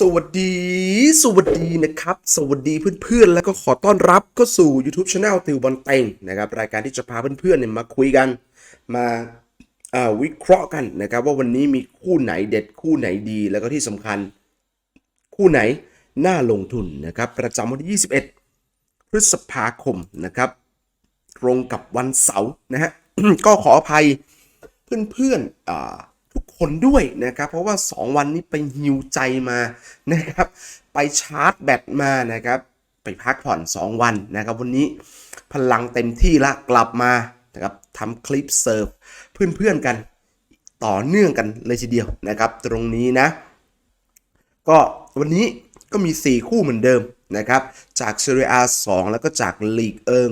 สวัสดี สวัสดีนะครับ สวัสดีเพื่อนๆ แล้วก็ขอต้อนรับเข้าสู่ YouTube Channel ติวบอลเต็งนะครับรายการที่จะพาเพื่อนๆเนี่ยมาคุยกัน มาวิเคราะห์กันนะครับว่าวันนี้มีคู่ไหนเด็ดคู่ไหนดีแล้วก็ที่สำคัญ คู่ไหนน่าลงทุนนะครับประจำวันที่ 21 พฤษภาคมนะครับตรงกับวันเสาร์นะฮะก็ขออภัยเพื่อนๆอ ทุกคนด้วยนะครับ เพราะว่า 2 วันนี้ไปฮิวใจมานะครับ ไปชาร์จแบตมานะครับ ไปพักผ่อน 2 วันนะครับ วันนี้พลังเต็มที่ละกลับมานะครับทำคลิปเซิร์ฟเพื่อนๆกันต่อเนื่องกันเลยทีเดียวนะครับ ตรงนี้นะ ก็วันนี้ก็มี 4 คู่เหมือนเดิม นะครับจากเซเรียอา2แล้วก็จากลีกเอิง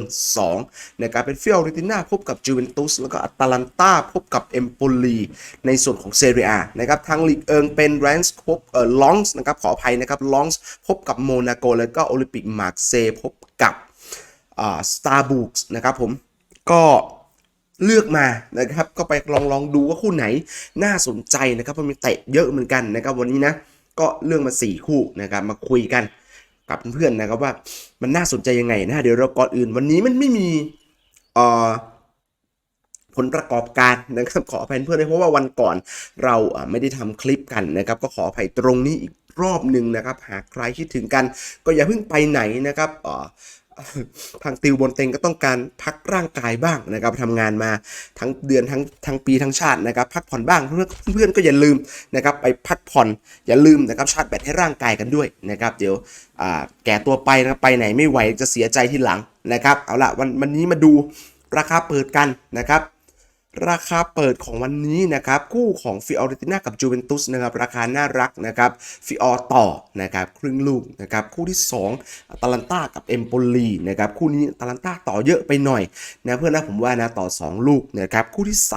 2นะครับเป็นฟิออริติน่าพบกับจูเวนตุสแล้วก็อัตแลนตาพบกับเอมโปลีในส่วนของเซเรียนะครับทางลีกเอิงเป็นแรนส์พบเอ่อลองส์นะครับขออภัยนะครับลองส์พบกับโมนาโกแล้วก็โอลิมปิกมาร์เซย์พบกับอ่าสตาร์บุกส์นะครับผมก็เลือกมานะครับก็ไปลองลองดูว่าคู่ไหนน่าสนใจนะครับเพราะมีเตะเยอะเหมือนกันนะครับวันนี้นะก็เลือกมา 4 คู่นะครับมาคุยกัน กับเพื่อนๆนะครับว่ามันน่าสนใจยังไงนะเดี๋ยวเราก่อนอื่นวันนี้มันไม่มีเอ่อผลประกอบการนะครับขออภัยเพื่อนด้วยเพราะว่าวันก่อนเราไม่ได้ทำคลิปกันนะครับ ก็ขออภัยตรงนี้อีกรอบหนึ่งนะครับ หากใครคิดถึงกันก็อย่าเพิ่งไปไหนนะครับ ทางติวบนเต็งก็ต้องการพักร่างกายบ้างนะครับทำงานมาทั้งเดือนทั้งทั้งปีทั้งชาตินะครับ พักผ่อนบ้างเพื่อนเพื่อนก็อย่าลืมนะครับไปพักผ่อนอย่าลืมนะครับชาร์จแบตให้ร่างกายกันด้วยนะครับ เดี๋ยวแก่ตัวไปนะไปไหนไม่ไหวจะเสียใจทีหลังนะครับ เอาละวันวันนี้มาดูราคาเปิดกันนะครับ ราคาเปิดของวันนี้นะครับ คู่ของฟิออริติน่ากับจูเวนตุสนะครับ ราคาน่ารักนะครับฟิออต่อนะครับครึ่งลูกนะครับคู่ที่2อตแลนตากับเอมโปลีนะครับคู่นี้อัตแลนตาต่อเยอะไปหน่อยนะเพื่อนนะผมว่านะต่อ 2 ลูกนะครับคู่ที่3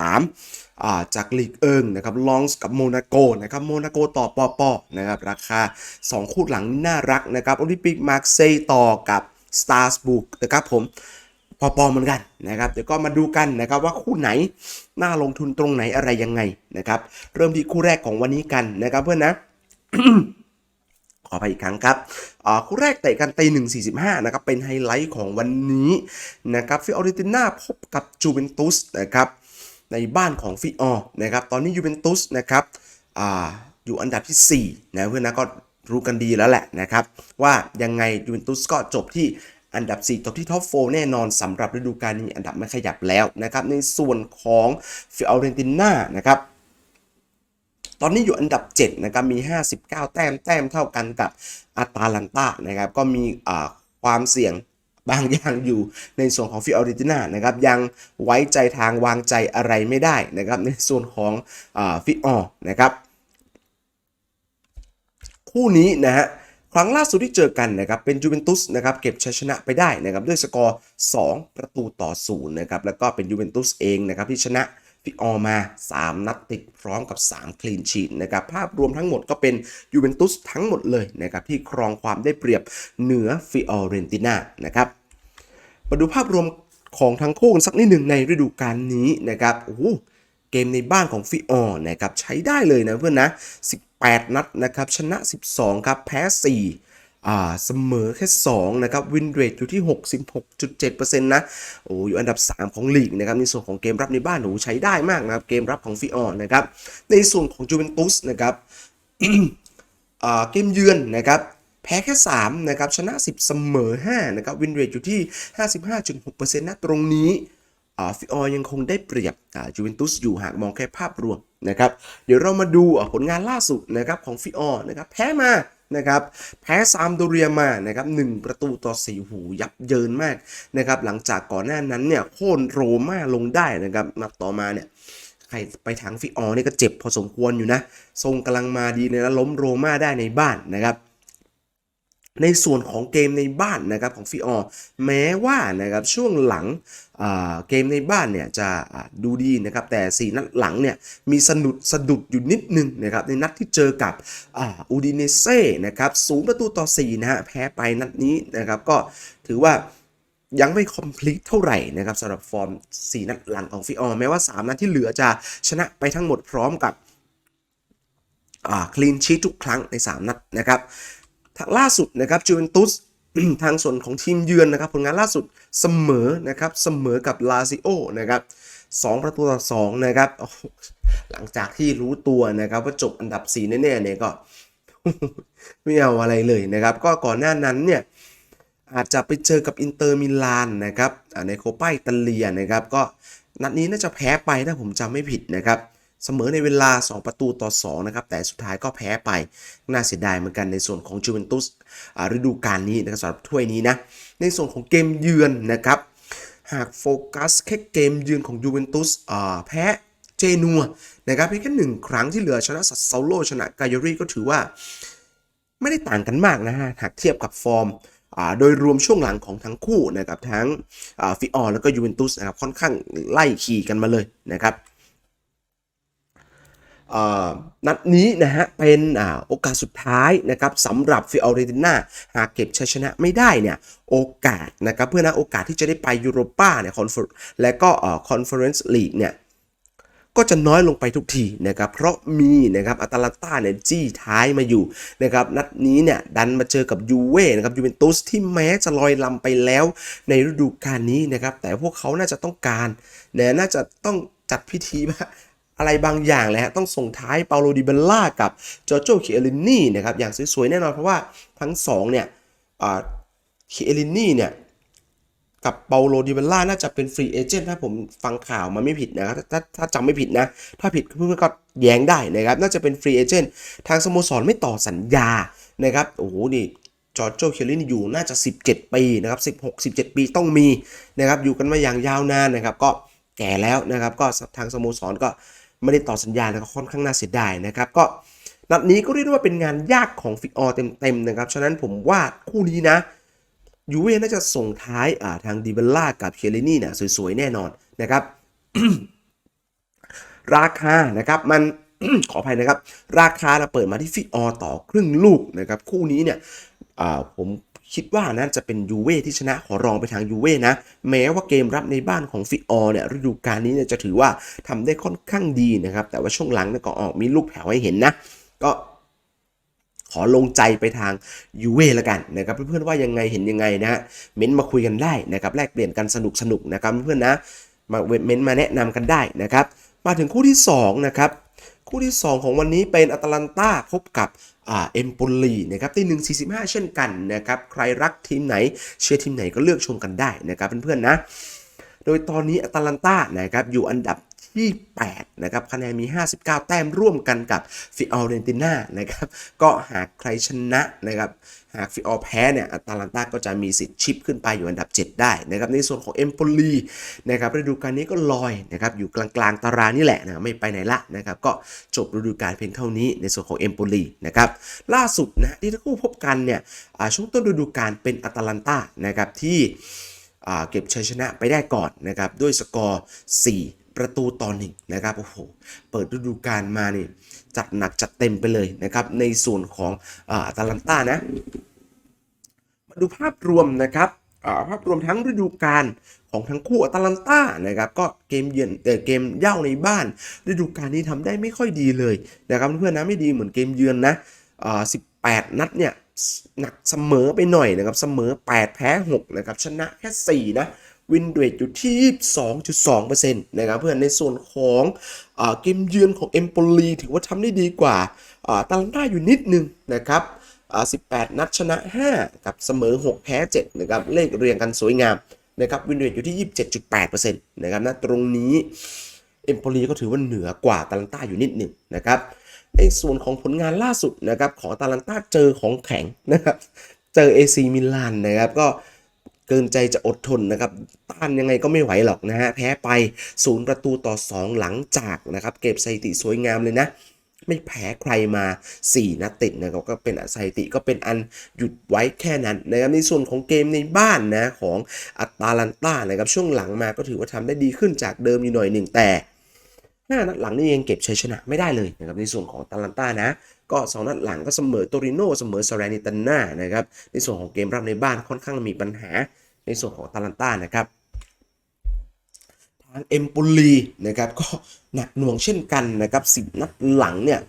าจากลีกเอิงนะครับลองส์กับโมนาโกนะครับโมนาโกต่อปอปอนะครับราคา 2 คู่หลังนี่น่ารักนะครับโอลิมปิกมาร์เซย์ต่อกับสตาร์สบุกนะครับผม พอๆเหมือนกันนะครับเดี๋ยวก็มาดูกันนะครับว่าคู่ไหนน่าลงทุนตรงไหนอะไรยังไงนะครับ เริ่มที่คู่แรกของวันนี้กันนะครับเพื่อนนะขอไปอีกครั้งครับอ่าคู่แรกเตะกันตีหนึ่งสี่สิบห้านะครับ เป็นไฮไลท์ของวันนี้นะครับฟิออริติน่าพบกับจูเวนตุสนะครับในบ้านของฟิออนะครับ ตอนนี้ยูเวนตุสนะครับอ่าอยู่อันดับที่ 4 นะเพื่อนนะก็รู้กันดีแล้วแหละนะครับ ว่ายังไงยูเวนตุสก็จบที่ อันดับ 4 ตกที่ท็อปโฟแน่นอนสำหรับฤดูกาลนี้อันดับไม่ขยับแล้วนะครับ ในส่วนของฟิออเรนติน่านะครับตอนนี้อยู่อันดับ 7 นะครับ มี 59 แต้ม แต้มเท่ากันกับอาตาลันตานะครับ ก็มีความเสี่ยงบางอย่างอยู่ในส่วนของฟิออริติน่านะครับ ยังไว้ใจทางวางใจอะไรไม่ได้นะครับ ในส่วนของอฟิออนะครับ คู่นี้นะฮะ รั้งล่าสุดที่เจอกันนะครับเป็นจูเวนตุสนะครับเก็บชัยชนะไปได้นะครับด้วยสกอร์ 2 ประตูต่อ0นะครับแล้วก็เป็นยูเวนตุสเองนะครับที่ชนะฟิออมา 3 นัดติดพร้อมกับ 3 คลีนชีตนะครับภาพรวมทั้งหมดก็เป็นยูเวนตุสทั้งหมดเลยนะครับที่ครองความได้เปรียบเหนือฟิออเรนติน่านะครับมาดูภาพรวมของทั้งคู่กันสักนิดหนึ่งในฤดูกาลนี้นะครับโอ้เกมในบ้านของฟิออนะครับใช้ได้เลยนะเพื่อนนะ 8 นัดนะครับ ชนะ 12 ครับ แพ้ 4 อ่า เสมอแค่ 2 นะครับ วินเรทอยู่ที่ 66.7%นะ โอ้อยู่อันดับ 3 ของลีกนะครับ ในส่วนของเกมรับในบ้านโอ้ใช้ได้มากนะครับ เกมรับของฟิออนะครับ ในส่วนของจูเวนตุสนะครับเกมเยือนนะครับแพ้แค่ 3 นะครับ ชนะ 10 เสมอ 5 นะครับ วินเรทอยู่ที่ 55.6%นะตรงนี้ฟิออยังคงได้เปรียบจูเวนตุสอยู่หากมองแค่ภาพรวม นะครับเดี๋ยวเรามาดูผลงานล่าสุดนะครับของฟิออนะครับแพ้มานะครับแพ้ซามโดเรียมานะครับ1ประตูต่อ4หูยับเยินมากนะครับหลังจากก่อนหน้านั้นเนี่ยโค่นโรม่าลงได้นะครับนัดต่อมาเนี่ยใครไปทางฟิออนี่ก็เจ็บพอสมควรอยู่นะ ทรงกำลังมาดีเลยนะล้มโรม่าได้ในบ้านนะครับ ในส่วนของเกมในบ้านนะครับของฟิออแม้ว่านะครับช่วงหลังเกมในบ้านเนี่ยจะดูดีนะครับแต่ 4 นัดหลังเนี่ยมีสะดุดสะดุดอยู่นิดนึงนะครับในนัดที่เจอกับอูดิเนเซ่นะครับศูนย์ประตูต่อ 4 นะฮะแพ้ไปนัดนี้นะครับก็ถือว่ายังไม่คอมพลีทเท่าไหร่นะครับสำหรับฟอร์ม 4 นัดหลังของฟิออแม้ว่า 3 นัดที่เหลือจะชนะไปทั้งหมดพร้อมกับคลีนชีตทุกครั้งใน 3 นัดนะครับ ทางล่าสุดนะครับจูเวนตุสทางส่วนของทีมเยือนนะครับผลงานล่าสุดเสมอนะครับเสมอกับลาซิโอนะครับสองประตูต่อสองนะครับหลังจากที่รู้ตัวนะครับว่าจบอันดับ4แน่ๆเนี่ยก็ไม่เอาอะไรเลยนะครับ ก็ก่อนหน้านั้นเนี่ยอาจจะไปเจอกับอินเตอร์มิลานนะครับในโคปาอิตาเลียนะครับ ก็นัดนี้น่าจะแพ้ไปถ้าผมจำไม่ผิดนะครับ เสมอในเวลา 2 ประตูต่อ 2 นะครับ แต่สุดท้ายก็แพ้ไป น่าเสียดายเหมือนกันในส่วนของจูเวนตุสฤดูกาลนี้นะครับสำหรับถ้วยนี้นะ ในส่วนของเกมเยือนนะครับ หากโฟกัสแค่เกมเยือนของยูเวนตุสแพ้เจนัวนะครับเพียงแค่หนึ่งครั้งที่เหลือชนะสัตเซาโลชนะกายอรีก็ถือว่าไม่ได้ต่างกันมากนะฮะหากเทียบกับฟอร์มโดยรวมช่วงหลังของทั้งคู่นะครับทั้งฟิออร์แล้วก็ยูเวนตุสนะครับค่อนข้างไล่ขี่กันมาเลยนะครับ นัดนี้นะฮะเป็นอโอกาสสุดท้ายนะครับสำหรับฟิออเรติน่าหากเก็บชัยชนะไม่ได้เนี่ยโอกาสนะครับเพื่อนะโอกาสที่จะได้ไปยูโรป้าเนี่ยคอนเฟอร์และก็คอนเฟอเรนซ์ลีกเนี่ยก็จะน้อยลงไปทุกทีนะครับเพราะมีนะครับอัตแลนตาเนี่ยจี้ท้ายมาอยู่นะครับนัดนี้เนี่ยดันมาเจอกับยูเว่นะครับยูเวนตุสที่แม้จะลอยลำไปแล้วในฤดูกาลนี้นะครับแต่พวกเขาน่าจะต้องการเนี่ยน่าจะต้องจัดพิธี อะไรบางอย่างเลยฮะต้องส่งท้ายเปาโลดิเบลล่ากับจอร์โจเคเอลินนี่นะครับอย่างสวยๆแน่นอนเพราะว่าทั้งสองเนี่ยเคเอลินนี่เนี่ยกับเปาโลดิเบลล่าน่าจะเป็นฟรีเอเจนต์ถ้าผมฟังข่าวมาไม่ผิดนะครับถ้าถ้าจำไม่ผิดนะ ถ้าผิดเพื่อนๆก็แย้งได้นะครับ น่าจะเป็นฟรีเอเจนต์ทางสโมสรไม่ต่อสัญญานะครับโอ้โหนี่จอร์โจเคลลินอยู่น่าจะ 17 ปีนะครับ 16 17 ปีต้องมีนะครับอยู่กันมาอย่างยาวนานนะครับ ก็แก่แล้วนะครับ ก็ทางสโมสรก็ ไม่ได้ต่อสัญญานะครับค่อนข้างน่าเสียดายนะครับก็นัดนี้ก็เรียกได้ว่าเป็นงานยากของฟิกออเต็มๆนะครับฉะนั้นผมว่าคู่นี้นะยูเว่น่าจะส่งท้ายอ่าทางดิเบลล่ากับเคียรินี่เนี่ยสวยๆ แน่นอนนะครับ ราคานะครับมันขออภัยนะครับ ราคาเราเปิดมาที่ฟิออต่อครึ่งลูกนะครับ คู่นี้เนี่ยผม คิดว่าน่าจะเป็นยูเว่ที่ชนะขอรองไปทางยูเว่นะ แม้ว่าเกมรับในบ้านของฟิออเนี่ยฤดูกาลนี้เนี่ยจะถือว่าทำได้ค่อนข้างดีนะครับ แต่ว่าช่วงหลังเนี่ยก็ออกมีลูกแผ่วให้เห็นนะ ก็ขอลงใจไปทางยูเว่ละกันนะครับเพื่อนๆว่ายังไงเห็นยังไงนะเม้นมาคุยกันได้นะครับแลกเปลี่ยนกันสนุกสนุกนะครับเพื่อนๆนะมาเม้นมาแนะนำกันได้นะครับ มาถึงคู่ที่2นะครับคู่ที่ 2 ของวันนี้เป็นอัตแลนตาพบกับ เอ็มโปลีนะครับที่งสี่สิบห้าเช่นกันนะครับใครรักทีมไหนเชียร์ทีมไหนก็เลือกชมกันได้นะครับเพื่อนๆนะ โดยตอนนี้อตแลนตานะครับอยู่อันดับ ที่8นะครับคะแนนมี 59 แต้มร่วมกันกับฟิออเรนติน่านะครับก็หากใครชนะนะครับหากฟิออแพ้เนี่ยอัตแลนตาก็จะมีสิทธิ์ชิปขึ้นไปอยู่อันดับ 7 ได้นะครับในส่วนของเอมโปลีนะครับฤดูกาลนี้ก็ลอยนะครับอยู่กลางๆตารางนี่แหละนะไม่ไปไหนละนะครับก็จบฤดูกาลเพียงเท่านี้ในส่วนของเอมโปลีนะครับล่าสุดนะที่ทั้งคู่พบกันเนี่ยช่วงต้นฤดูกาลเป็นอัตแลนตานะครับที่เก็บชัยชนะไปได้ก่อนนะครับด้วยสกอร์ 4 ประตูต่อหนึ่งนะครับโอ้โหเปิดฤดูกาลมานี่จัดหนักจัดเต็มไปเลยนะครับในส่วนของอาตาลันตานะมาดูภาพรวมนะครับาภาพรวมทั้งฤดูกาลของทั้งคู่อัตแลนตานะครับก็เกมเยือนเอ่อเกมเย่าในบ้าน ฤดูกาลนี้ทำได้ไม่ค่อยดีเลยนะครับเพื่อนนะไม่ดีเหมือนเกมเยือนนะอ่า18นัดเนี่ยหนักเสมอไปหน่อยนะครับเสมอ 8 แพ้ 6 นะครับ ชนะแค่ 4 นะ วินเรทอยู่ที่ 22.2%นะครับเพื่อนในส่วนของอเกมเยือนของเอมโปลีถือว่าทำได้ดีกว่าอ่าตาลันต้าอยู่นิดนึงนะครับ18 นัดชนะ 5 กับเสมอ 6 แพ้ 7 นะครับ เลขเรียงกันสวยงามนะครับวินเรทอยู่ที่ 27.8%นะครับนะตรงนี้เอมโปลีก็ถือว่าเหนือกว่าตาลันต้าอยู่นิดหนึ่งนะครับในส่วนของผลงานล่าสุดนะครับของตาลันต้าเจอของแข็งนะครับ เจอ AC มิลานนะครับก็ เกินใจจะอดทนนะครับต้านยังไงก็ไม่ไหวหรอกนะฮะแพ้ไปศูนย์ประตูต่อ 2 หลังจากนะครับเก็บสถิติสวยงามเลยนะ ไม่แพ้ใครมา 4นัดติดนะครับก็เป็นสถิติก็เป็นอันหยุดไว้แค่นั้นนะครับในส่วนของเกมในบ้านนะของอัตาลันต้านะครับช่วงหลังมาก็ถือว่าทำได้ดีขึ้นจากเดิมอยู่หน่อยหนึ่งแต่หน้านัดหลังนี่ยังเก็บชัยชนะไม่ได้เลยนะครับในส่วนของตาลันต้านะ ก็สองนัดหลังก็เสมอโตริโนเสมอซาเรนิตันนานะครับในส่วนของเกมรับในบ้านค่อนข้างมีปัญหาในส่วนของตาลันต้านะครับทางเอมปูลีนะครับก็หนักหน่วงเช่นกันนะครับสิบนัดหลังเนี่ย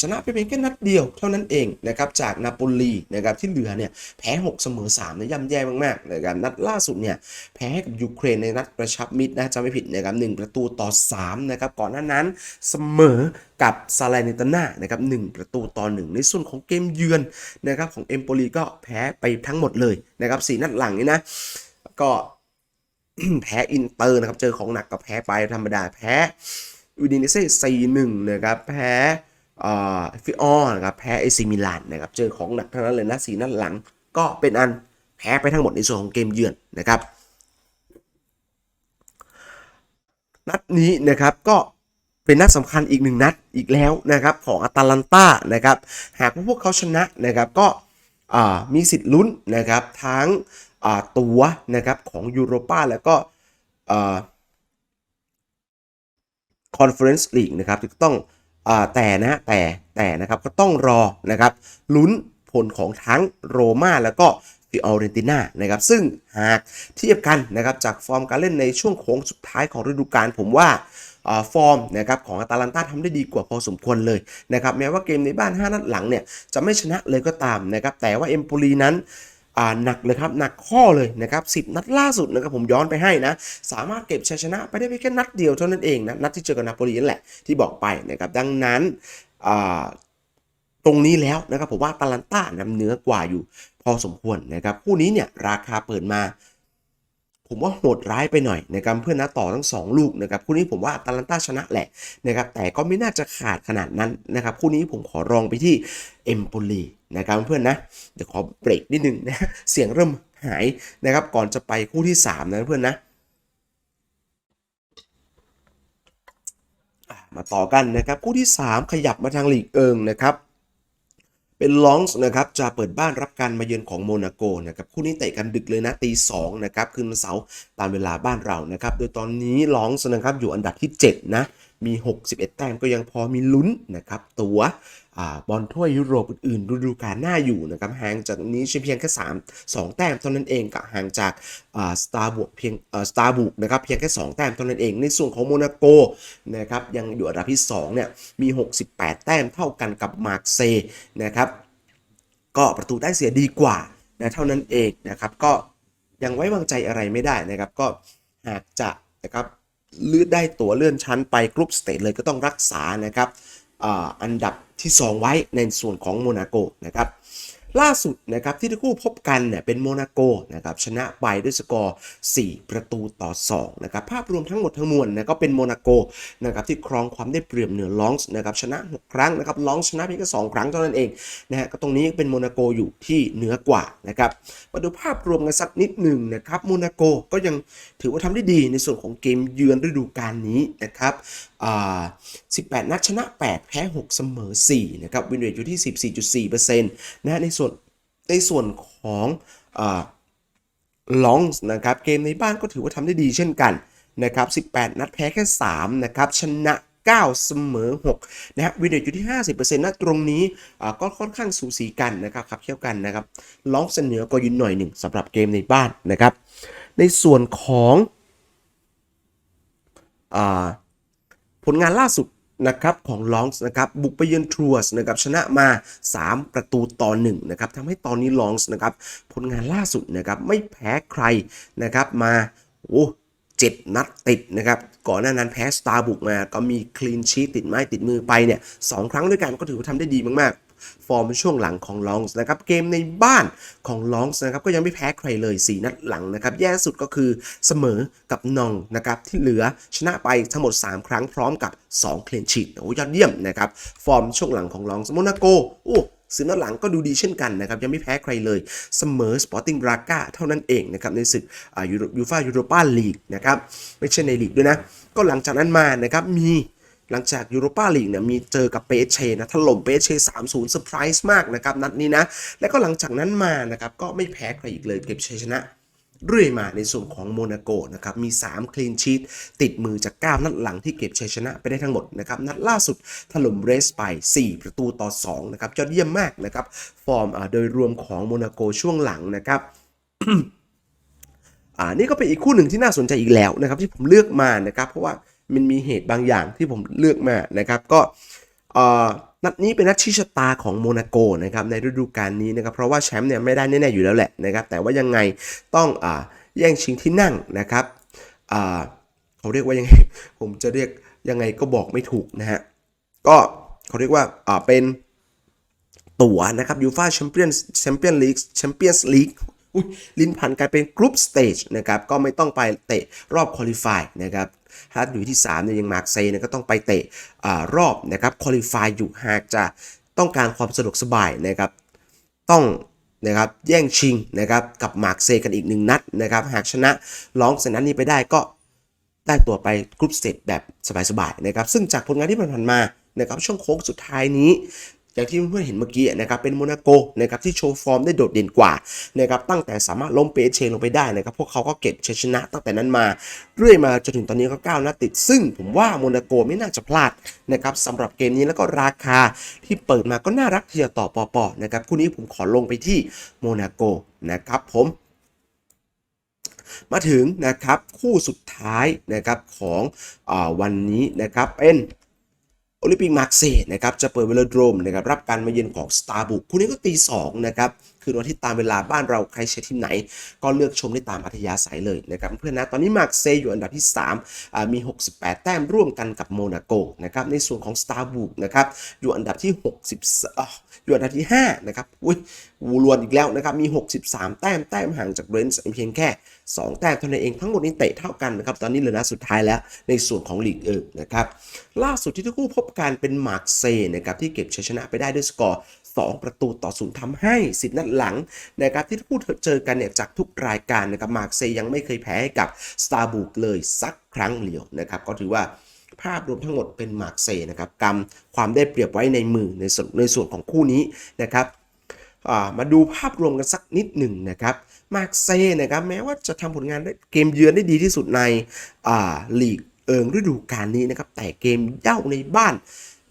ชนะไปเพียงแค่นัดเดียวเท่านั้นเองนะครับจากนาโปลีนะครับที่เหลือเนี่ยแพ้ 6 เสมอ3เนี่ยย่ำแย่มากๆนะครับนัดล่าสุดเนี่ยแพ้ให้กับยูเครนในนัดกระชับมิตรนะจะไม่ผิดนะครับหนึ่งประตูต่อ3นะครับก่อนหน้านั้นเสมอกับซาเลนิตาน่านะครับหนึ่งประตูต่อหนึ่งในส่วนของเกมเยือนนะครับของเอมโปลีก็แพ้ไปทั้งหมดเลยนะครับสี่นัดหลังนี่นะก็แพ้อินเตอร์นะครับเจอของหนักก็แพ้ไปธรรมดาแพ้อูดินเซ่สี่หนึ่งนะครับแพ้ อ่าฟิออนะครับแพ้เอซิมิลานนะครับเจอของหนักทั้งนั้นเลยนะสีนัดหลัง ก็เป็นอันแพ้ไปทั้งหมดในส่วนของเกมเยือนนะครับนัดนี้นะครับก็เป็นนัดสำคัญอีกหนึ่งนัดอีกแล้วนะครับของอาตาลันตานะครับหากว่าพวกเขาชนะนะครับก็มีสิทธิ์ลุ้นนะครับทั้งตัวนะครับของยูโรปาแล้วก็คอนเฟอเรนซ์ลีกนะครับที่ต้อง แต่นะแต่แต่นะครับก็ต้องรอนะครับลุ้นผลของทั้งโรม่าแล้วก็ฟิออเรนติน่านะครับซึ่งหากเทียบกันนะครับจากฟอร์มการเล่นในช่วงโค้งสุดท้ายของฤดูกาลผมว่าฟอร์มนะครับของอาตาลันตาทำได้ดีกว่าพอสมควรเลยนะครับแม้ว่าเกมในบ้าน 5 นัดหลังเนี่ยจะไม่ชนะเลยก็ตามนะครับแต่ว่าเอมโปลีนั้น หนักเลยครับหนักข้อเลยนะครับสินัดล่าสุดนะครับผมย้อนไปให้นะ สามารถเก็บชัยชนะไปได้เพียงแค่นัดเดียวเท่านั้นเองนะนัดที่เจอกับนาโปลีนั่นแหละที่บอกไปนะครับดังนั้นตรงนี้แล้วนะครับผมว่าตาลันต้านำเนื้อกว่าอยู่พอสมควรนะครับคู่นี้เนี่ยราคาเปิดมา ผมว่าโหดร้ายไปหน่อยนะครับเพื่อนนะต่อทั้ง 2 ลูกนะครับคู่นี้ผมว่าตาลันตาชนะแหละนะครับแต่ก็ไม่น่าจะขาดขนาดนั้นนะครับคู่นี้ผมขอรองไปที่เอมโปลีนะครับเพื่อนนะเดี๋ยวขอเบรกนิดนึงนะเสียงเริ่มหายนะครับก่อนจะไปคู่ที่ 3 นะเพื่อนนะอะมาต่อกันนะครับคู่ที่ 3 ขยับมาทางลีกเอิงนะครับ เป็นลองส์นะครับจะเปิดบ้านรับการมาเยือนของโมนาโกนะครับคู่นี้เตะกันดึกเลยนะตีสองนะครับคืนวันเสาร์ตามเวลาบ้านเรานะครับโดยตอนนี้ลองส์นะครับอยู่อันดับที่ 7 นะ มี 61 แต้มก็ยังพอมีลุ้นนะครับตัว บอลถ้วยยุโรปอื่นๆฤดูกาลหน้าอยู่นะครับห่างจากนี้เพียงแค่3 2 แต้มเท่านั้นเองกับห่างจากสตาร์บุกเพียงสตาร์บุกนะครับเพียงแค่ 2 แต้มเท่านั้นเอง ในส่วนของโมนาโกนะครับยังอยู่อันดับที่2เนี่ยมี 68 แต้มเท่ากันกับมาร์เซนะครับก็ประตูได้เสียดีกว่านะเท่านั้นเองนะครับก็ยังไว้วางใจอะไรไม่ได้นะครับก็หากจะนะครับเลื่อนได้ตั๋วเลื่อนชั้นไปกรุ๊ปสเตจเลยก็ต้องรักษานะครับอันดับ ที่ 2 ไว้ในส่วนของโมนาโกนะครับล่าสุดนะครับที่ทั้งคู่พบกันเนี่ยเป็นโมนาโกนะครับชนะไปด้วยสกอร์ 4 ประตูต่อ2นะครับภาพรวมทั้งหมดทั้งมวลนะก็เป็นโมนาโกนะครับที่ครองความได้เปรียบเหนือลองส์นะครับชนะ 6 ครั้งนะครับลองส์ชนะเพียงแค่2ครั้งเท่านั้นเองนะฮะก็ตรงนี้เป็นโมนาโกอยู่ที่เหนือกว่านะครับมาดูภาพรวมกันสักนิดหนึ่งนะครับโมนาโกก็ยังถือว่าทำได้ดีในส่วนของเกมเยือนฤดูกาลนี้นะครับ18 นัดชนะ 8 แพ้ 6 เสมอ 4 นะครับ วินเรทอยู่ที่ 14.4%นะในส่วนในส่วนของลองส์นะครับ เกมในบ้านก็ถือว่าทำได้ดีเช่นกันนะครับ 18 นัดแพ้แค่ 3 นะครับ ชนะ 9 เสมอ 6 นะฮะวินเดอยู่ที่ 50%นะตรงนี้ก็ค่อนข้างสูสีกันนะครับขับเคี่ยวกันนะครับลองเสนอก็ยืนหน่อยหนึ่งสำหรับเกมในบ้านนะครับ ในส่วนของอ่า ผลงานล่าสุดนะครับของลองส์นะครับบุกไปเยือนทรูสนะครับชนะมา 3 ประตูต่อ1นะครับทำให้ตอนนี้ลองส์นะครับผลงานล่าสุดนะครับไม่แพ้ใครนะครับมาโอ้เจ็ดนัดติดนะครับก่อนหน้านั้นแพ้สตาร์บุกมาก็มีคลีนชีตติดไม้ติดมือไปเนี่ยสองครั้งด้วยกันก็ถือว่าทำได้ดีมากๆ ฟอร์มช่วงหลังของลองส์นะครับเกมในบ้านของลองส์นะครับก็ยังไม่แพ้ใครเลย 4 นัดหลังนะครับแย่สุดก็คือเสมอกับนองนะครับที่เหลือชนะไปทั้งหมด 3 ครั้งพร้อมกับ 2 เคลนชีตโอ้ยอดเยี่ยมนะครับฟอร์มช่วงหลังของลองส์โมนาโกโอ้ซึ่งนัดหลังก็ดูดีเช่นกันนะครับ ยังไม่แพ้ใครเลยเสมอสปอร์ติ้งบรากาเท่านั้นเองนะครับ ในศึกยูฟ่ายูโรปาลีกนะครับ ไม่ใช่ในลีกด้วยนะ ก็หลังจากนั้นมานะครับ มี หลังจากยูโรปาลีกเนี่ยมีเจอกับเปเชนะถล่มเปเช3-0เซอร์ไพรส์มากนะครับนัดนี้นะ แล้วก็หลังจากนั้นมานะครับก็ไม่แพ้ใครอีกเลยเก็บชัยชนะเรื่อยมาในส่วนของโมนาโกนะครับมี 3 คลีนชีตติดมือจาก 9 นัดหลังที่เก็บชัยชนะไปได้ทั้งหมดนะครับนัดล่าสุดถล่มเรสไป 4 ประตูต่อ2นะครับยอดเยี่ยมมากนะครับฟอร์มโดยรวมของโมนาโกช่วงหลังนะครับอ่านี่ก็เป็นอีกคู่หนึ่งที่น่าสนใจอีกแล้วนะครับที่ผมเลือกมานะครับเพราะว่า มันมีเหตุบางอย่างที่ผมเลือกมานะครับก็นัดนี้เป็นนัดชี้ชะตาของโมนาโกนะครับในฤดูกาลนี้นะครับเพราะว่าแชมป์เนี่ยไม่ได้แน่ๆอยู่แล้วแหละนะครับแต่ว่ายังไงต้องอแย่งชิงที่นั่งนะครับเขาเรียกว่ายังไงผมจะเรียกยังไงก็บอกไม่ถูกนะฮะก็เขาเรียกว่าเป็นตั๋วนะครับยูฟาแชมเปี้ยนแชมเปี้ยนลีกแชมเปี้ยนส์ลีกลิ้นพันกลายเป็นกรุ๊ปสเตจนะครับก็ไม่ต้องไปเตะรอบคอลิฟายนะครับ ถ้าอยู่ที่3เนี่ยยังมาร์กเซย์เนี่ยก็ต้องไปเตะรอบนะครับคอลิฟายอยู่หากจะต้องการความสะดวกสบายนะครับต้องนะครับแย่งชิงนะครับกับมาร์กเซย์กันอีกหนึ่งนัดนะครับหากชนะลองเสนัดนี้ไปได้ก็ได้ตัวไปกรุ๊ปสเตจแบบสบายๆนะครับซึ่งจากผลงานที่ผ่านมานะครับช่วงโค้งสุดท้ายนี้ อย่างที่เพื่อนๆเห็นเมื่อกี้นะครับเป็นโมนาโกนะครับที่โชว์ฟอร์มได้โดดเด่นกว่านะครับตั้งแต่สามารถล้มเปเชงลงไปได้นะครับพวกเขาก็เก็บชัยชนะตั้งแต่นั้นมา เรื่อยมาจนถึงตอนนี้ก็9นัดติด ซึ่งผมว่าโมนาโกไม่น่าจะพลาดนะครับสำหรับเกมนี้แล้วก็ราคาที่เปิดมาก็น่ารักทีเดียวต่อปอปอนะครับคู่นี้ผมขอลงไปที่โมนาโกนะครับผมมาถึงนะครับคู่สุดท้ายนะครับของอวันนี้นะครับเป็น โอลิมปิกมาร์เซย์นะครับจะเปิดเวลโดรมนะครับรับการมาเยือนของสตาร์บุกคู่นี้ก็ตี2นะครับ คือวันที่ตามเวลาบ้านเราใครเชียร์ทีมไหน ก็เลือกชมได้ตามอัธยาศัยเลยนะครับเพื่อนนะตอนนี้มาร์เซย์อยู่อันดับที่3อ่ามี 68 แต้มร่วมกันกับโมนาโกนะครับในส่วนของสตาร์บุกนะครับอยู่อันดับที่ 60อ่าอยู่อันดับที่5นะครับอุ้ยวูรวนอีกแล้วนะครับมี 63 แต้มแต้มห่างจากเรนส์เพียงแค่ 2 แต้มเท่านั้นเองทั้งหมดนี้เตะเท่ากันนะครับตอนนี้เหลือนัดสุดท้ายแล้วในส่วนของลีกเอิงนะครับล่าสุดที่ทั้งคู่พบกันเป็นมาร์กเซย์นะครับที่เก็บชัยชนะไปได้ด้วยสกอร์ 2 ประตูต่อศูนย์ทำให้ 10 นัดหลังนะครับที่ทั้งคู่เจอกันเนี่ยจากทุกรายการนะครับมาร์เซยังไม่เคยแพ้ให้กับสตาร์บุกเลยสักครั้งเดียวนะครับก็ถือว่าภาพรวมทั้งหมดเป็นมาร์กเซนะครับกำความได้เปรียบไว้ในมือในส่วนในส่วนของคู่นี้นะครับมาดูภาพรวมกันสักนิดหนึ่งนะครับ มาร์กเซนะครับแม้ว่าจะทำผลงานได้เกมเยือนได้ดีที่สุดในลีกเอิงฤดูกาลนี้นะครับแต่เกมเย่าในบ้าน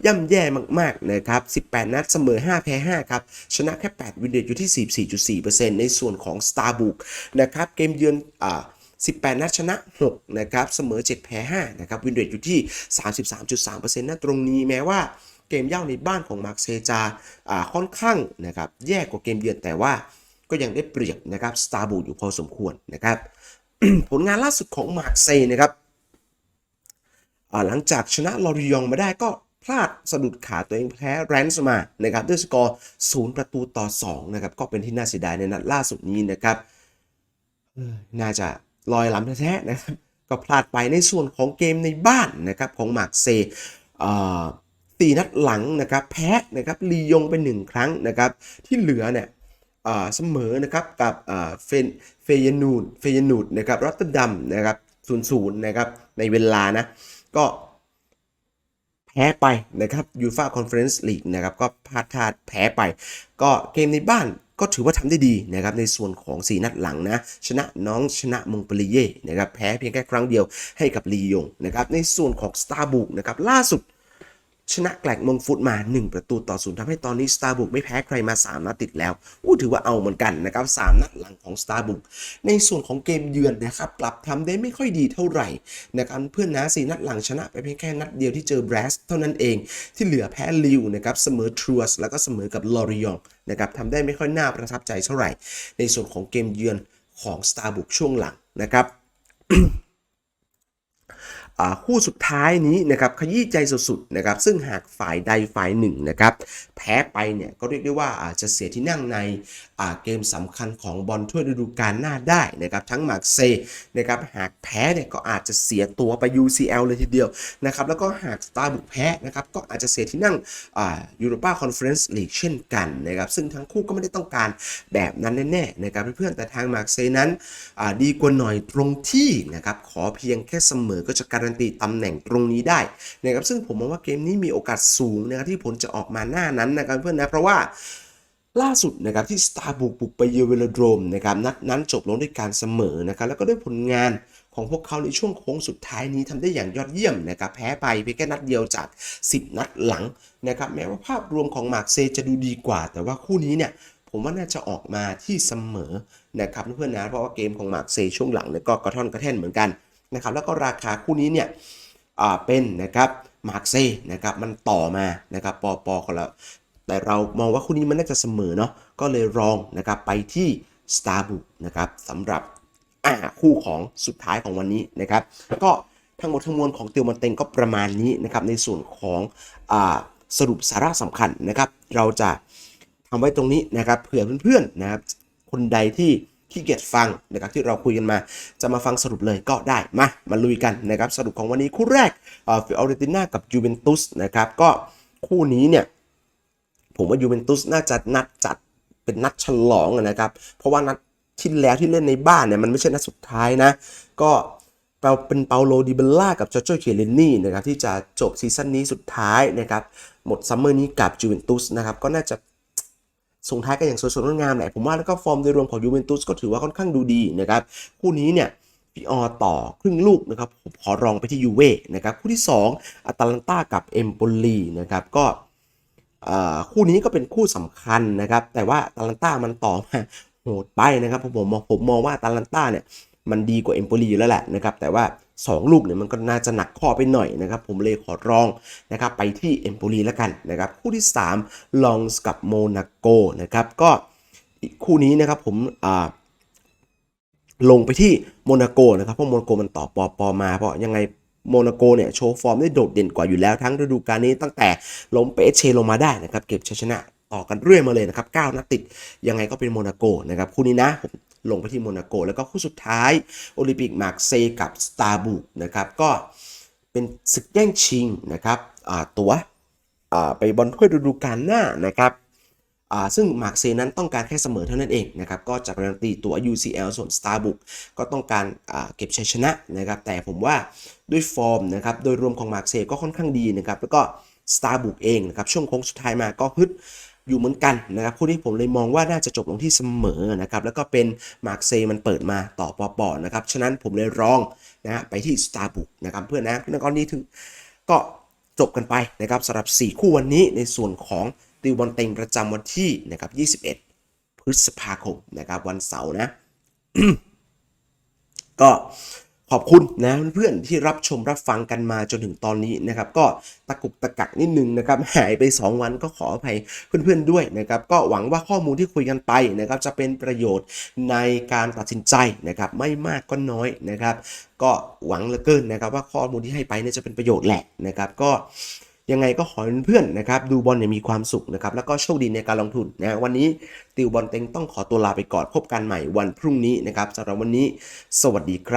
ย่ำแย่มากๆนะครับ 18 นัดเสมอ 5 แพ้ 5 ครับ ชนะแค่ 8 วินเดตอยู่ที่ 44.4%ในส่วนของ Starbook นะครับ เกมเยือนอ่า18 นัดชนะ 6 นะครับ เสมอ 7 แพ้ 5 นะครับ วินเดตอยู่ที่ 33.3%นะตรงนี้แม้ว่าเกมเย่าในบ้านของมาร์กเซจาอ่าค่อนข้างนะครับแย่กว่าเกมเยือนแต่ว่าก็ยังได้เปรียบนะครับ Starbook อยู่พอสมควรนะครับ ผลงานล่าสุดของมาร์กเซนะครับหลังจากชนะลอริยองมาได้ก็ ลาดสะดุดขาตัวเองแพ้แรนส์มานะครับด้วยสกอร์ 0 ประตูต่อ2นะครับก็เป็นที่น่าเสียดายในนัดล่าสุดนี้นะครับน่าจะลอยล้ำแท้ๆนะครับก็พลาดไปในส่วนของเกมในบ้านนะครับของมาร์กเซย์อ่าสี่นัดหลังนะครับแพ้นะครับลียงไปหนึ่งครั้งนะครับที่เหลือเนี่ยเสมอนะครับกับเฟนเฟยนูดเฟยนูดนะครับรัตเตอร์ดัมนะครับศูนย์ศูนย์นะครับในเวลานะก็ พ้ไปนะครับยูฟ่าคอนเฟอเรนซ์ลีกนะครับก็พลาดท่าแพ้ไป ก็เกมในบ้านก็ถือว่าทำได้ดีนะครับในส่วนของ 4 นัดหลังนะ ชนะน้องชนะมงเปรีเย่นะครับแพ้เพียงแค่ครั้งเดียวให้กับลียงนะครับในส่วนของสตาร์บุกนะครับล่าสุด ชนะแกลกมงฟุตมา 1 ประตูต่อศูนย์ทำให้ตอนนี้ Starbuck ไม่แพ้ใครมา 3 นัดติดแล้วอู้ถือว่าเอาเหมือนกันนะครับ 3 นัดหลังของ Starbuck ในส่วนของเกมเยือนนะครับกลับทำได้ไม่ค่อยดีเท่าไหร่นะครับเพื่อนนะสนัดหลังชนะไปเพียงแค่นัดเดียวที่เจอแบรสเท่านั้นเอง ที่เหลือแพ้ลิวนะครับเสมอทรูสแล้วก็เสมอกับลอริยองนะครับทำได้ไม่ค่อยน่าประทับใจเท่าไหร่ ในส่วนของเกมเยือนของ Starbuck ช่วงหลังนะครับ คู่สุดท้ายนี้นะครับขยี้ใจสุดๆนะครับซึ่งหากฝ่ายใดฝ่ายหนึ่งนะครับแพ้ไปเนี่ยก็เรียกได้ว่าอาจจะเสียที่นั่งในเกมสำคัญของบอลถ้วยฤดูกาลหน้าได้นะครับทั้งมาร์กเซย์นะครับหากแพ้เนี่ยก็อาจจะเสียตัวไป UCL เลยทีเดียวนะครับแล้วก็หากสตาร์บุกแพ้นะครับก็อาจจะเสียที่นั่งยูโรปาคอนเฟอเรนซ์ลีกเช่นกันนะครับซึ่งทั้งคู่ก็ไม่ได้ต้องการแบบนั้นแน่ๆนะครับเพื่อนๆแต่ทางมาร์กเซย์นั้นดีกว่าหน่อยตรงที่นะครับขอเพียงแค่เสมอก็จะการนตีตำแหน่งตรงนี้ได้นะครับซึ่งผมมองว่าเกมนี้มีโอกาสสูงนะครับที่ผลจะออกมาหน้านั้นนะครับเพื่อนนะเพราะว่าล่าสุดนะครับที่สตาร์บุกบุกไปเยือนเวลโดรมนะครับนัดนั้นจบลงด้วยการเสมอนะครับแล้วก็ด้วยผลงานของพวกเขาในช่วงโค้งสุดท้ายนี้ทำได้อย่างยอดเยี่ยมนะครับแพ้ไปเพียงแค่นัดเดียวจาก 10 นัดหลังนะครับแม้ว่าภาพรวมของมาร์กเซจะดูดีกว่า แต่ว่าคู่นี้เนี่ยผมว่าน่าจะออกมาที่เสมอนะครับเพื่อนๆนะเพราะว่าเกมของมาร์กเซช่วงหลังเนี่ยก็กระท่อนกระแท่นเหมือนกัน นะครับแล้วก็ราคาคู่นี้เนี่ยเป็นนะครับมาร์กเซ่นะครับมันต่อมานะครับปอปอคนละแต่เรามองว่าคู่นี้มันน่าจะเสมอเนาะก็เลยรองนะครับไปที่สตาร์บุกนะครับสำหรับคู่ของสุดท้ายของวันนี้นะครับก็ทั้งหมดทั้งมวลของติวมันเต็งก็ประมาณนี้นะครับในส่วนของอสรุปสาระสำคัญนะครับ เราจะทำไว้ตรงนี้นะครับเผื่อเพื่อนๆนะครับคนใดที่ ขี้เกียจฟังนะครับที่เราคุยกันมา จะมาฟังสรุปเลยก็ได้มามาลุยกันนะครับสรุปของวันนี้คู่แรกฟิออเรติน่ากับยูเวนตุสนะครับก็คู่นี้เนี่ยผมว่ายูเวนตุสน่าจะนัดจัดเป็นนัดฉลองนะครับเพราะว่านัดที่แล้วที่เล่นในบ้านเนี่ยมันไม่ใช่นัดสุดท้ายนะ ก็เปาเป็นเปาโลดิเบลล่ากับจอร์โจเคเลนนี่นะครับที่จะจบซีซั่นนี้สุดท้ายนะครับหมดซัมเมอร์นี้กับยูเวนตุสนะครับก็น่าจะ ส่งท้ายกันอย่างสวยสดงดงามแหละผมว่าแล้วก็ฟอร์มโดยรวมของยูเวนตุสก็ถือว่าค่อนข้างดูดีนะครับคู่นี้เนี่ยพี่ออต่อครึ่งลูกนะครับผมขอรองไปที่ยูเว่นะครับคู่ที่ 2อัตแลนตากับเอมโปลีนะครับก็คู่นี้ก็เป็นคู่สำคัญนะครับ แต่ว่าอัตแลนตามันต่อมาโหดไปนะครับผมมองผมมองว่าอัตแลนตาเนี่ยมันดีกว่าเอมโปลีอยู่แล้วแหละนะครับแต่ว่า 2 ลูกเนี่ยมันก็น่าจะหนักข้อไปหน่อยนะครับ ผมเลยขอร้องนะครับไปที่เอมโปลีแล้วกันนะครับคู่ที่ 3 ลองส์กับโมนาโกนะครับก็อีกคู่นี้นะครับผมอ่าลงไปที่โมนาโกนะครับเพราะโมนาโกมันต่อปอปอมาเพราะยังไงโมนาโกเนี่ยโชว์ฟอร์มได้โดดเด่นกว่าอยู่แล้วทั้งฤดูกาลนี้ตั้งแต่ล้มเปเชลงมาได้นะครับเก็บชัยชนะต่อกันเรื่อยมาเลยนะครับ9นัดติดยังไงก็เป็นโมนาโกนะครับคู่นี้นะผม ลงไปที่โมนาโก แล้วก็คู่สุดท้ายโอลิมปิกมาร์กเซกับสตาร์บุกนะครับก็เป็นศึกแย่งชิงนะครับตัวไปบอลถ้วยฤดูกาลหน้านะครับซึ่งมาร์กเซนั้นต้องการแค่เสมอเท่านั้นเองนะครับก็จะการันตีตัว UCL ส่วน Starbuck ก็ต้องการเก็บชัยชนะนะครับแต่ผมว่าด้วยฟอร์มนะครับโดยรวมของมาร์กเซก็ค่อนข้างดีนะครับแล้วก็ Starbuck เองนะครับช่วงโค้งสุดท้ายมาก็ฮึด อยู่เหมือนกันนะครับคู่นี้ผมเลยมองว่าน่าจะจบลงที่เสมอนะครับแล้วก็เป็นมาร์กเซมันเปิดมาต่อปอปอนะครับฉะนั้นผมเลยรองนะฮะไปที่ Starbuck นะครับเพื่อนนะแล้วก็นี้ถึงก็จบกันไปนะครับสำหรับ 4 คู่วันนี้ในส่วนของติวบอลเต็งประจำวันที่นะครับ 21 พฤษภาคมนะครับวันเสาร์นะก็ ขอบคุณนะเพื่อนที่รับชมรับฟังกันมาจนถึงตอนนี้นะครับก็ตะกุกตะกักนิดนึงนะครับหายไป 2 วันก็ขออภัยเพื่อนๆด้วยนะครับก็หวังว่าข้อมูลที่คุยกันไปนะครับจะเป็นประโยชน์ในการตัดสินใจนะครับไม่มากก็น้อยนะครับ ก็หวังเหลือเกินนะครับว่าข้อมูลที่ให้ไปเนี่ยจะเป็นประโยชน์แหละนะครับก็ยังไงก็ขอเพื่อนๆนะครับดูบอลเนี่ยมีความสุขนะครับแล้วก็โชคดีในการลงทุนนะวันนี้ติวบอลเต็งต้องขอตัวลาไปก่อนพบกันใหม่วันพรุ่งนี้นะครับสำหรับวันนี้ สวัสดีครับ